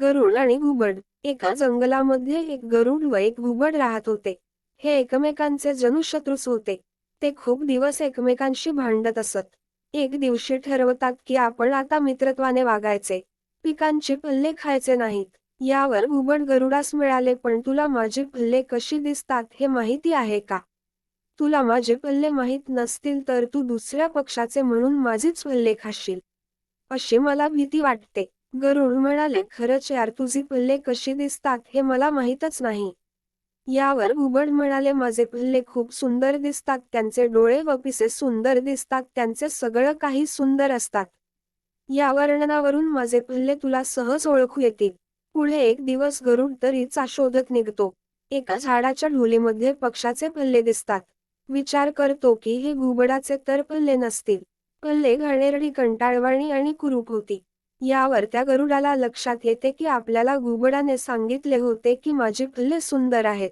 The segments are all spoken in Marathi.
गरुड आणि घुबड. एका जंगलामध्ये एक गरुड व एक घुबड राहत होते. हे एकमेकांचे जणू शत्रूच होते. ते खूप दिवस एकमेकांशी भांडत असत. एक दिवशी ठरवतात की आपण आता मित्रत्वाने वागायचे. पिकांचे पल्ले खायचे नाहीत. यावर घुबड गरुडास मिळाले पण तुला माझे पल्ले कशी दिसतात हे माहिती आहे का? तुला माझे पल्ले माहीत नसतील तर तू दुसऱ्या पक्षाचे म्हणून माझीच पल्ले खाशील. अशी मला भीती वाटते. गरुड म्हणाले खरंच यार तुझी पल्ले कशी दिसतात हे मला माहीतच नाही. यावर घुबड म्हणाले माझे पल्ले खूप सुंदर दिसतात त्यांचे डोळे व पिसे सुंदर दिसतात त्यांचे सगळं काही सुंदर असतात. या वर्णनावरून माझे पल्ले तुला सहज ओळखू येतील. पुढे एक दिवस गरुड तरीचा शोधत निघतो. एका झाडाच्या ढोलीमध्ये पक्षाचे पल्ले दिसतात. विचार करतो की हे घुबडाचे तर पल्ले नसतील. पल्ले घाणेरडी कंटाळवाणी आणि कुरूप होती. यावर त्या गरुडाला लक्षात येते की आपल्याला घुबडाने सांगितले होते की माझे फुल्ले सुंदर आहेत.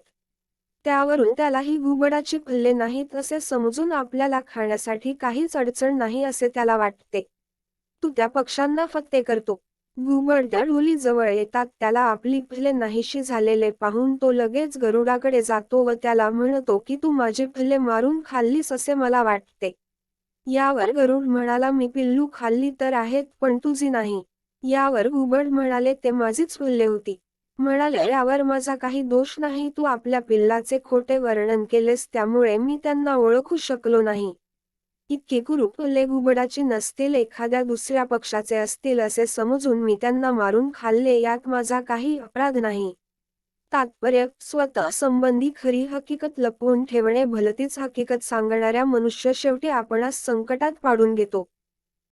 त्यावरून त्याला ही घुबडाची फुल्ले नाहीत असे समजून आपल्याला खाण्यासाठी काहीच अडचण नाही असे त्याला वाटते. तू त्या पक्ष्यांना फत्ते करतो. घुबड त्या ढोली जवळ येतात त्याला आपली फुले नाहीशी झालेले पाहून तो लगेच गरुडाकडे जातो व त्याला म्हणतो की तू माझे फुले मारून खाल्लीस असे मला वाटते. यावर गरुड म्हणाला मी पिल्लू खाल्ली तर आहेत पण तुझी नाही. यावर घुबड म्हणाले ते माझीच पिल्ले होती. म्हणाले यावर माझा काही दोष नाही तू आपल्या पिल्लाचे खोटे वर्णन केलेस त्यामुळे मी त्यांना ओळखू शकलो नाही. इतके कुरूप पिल्ले घुबडाची नसतील एखाद्या दुसऱ्या पक्षाचे असतील असे समजून मी त्यांना मारून खाल्ले यात माझा काही अपराध नाही. तात्पर्य स्वतः संबंधी खरी हकीकत लपवून ठेवणे भलतीच हकीकत सांगणाऱ्या मनुष्य शेवटी आपणास संकटात पाडून घेतो.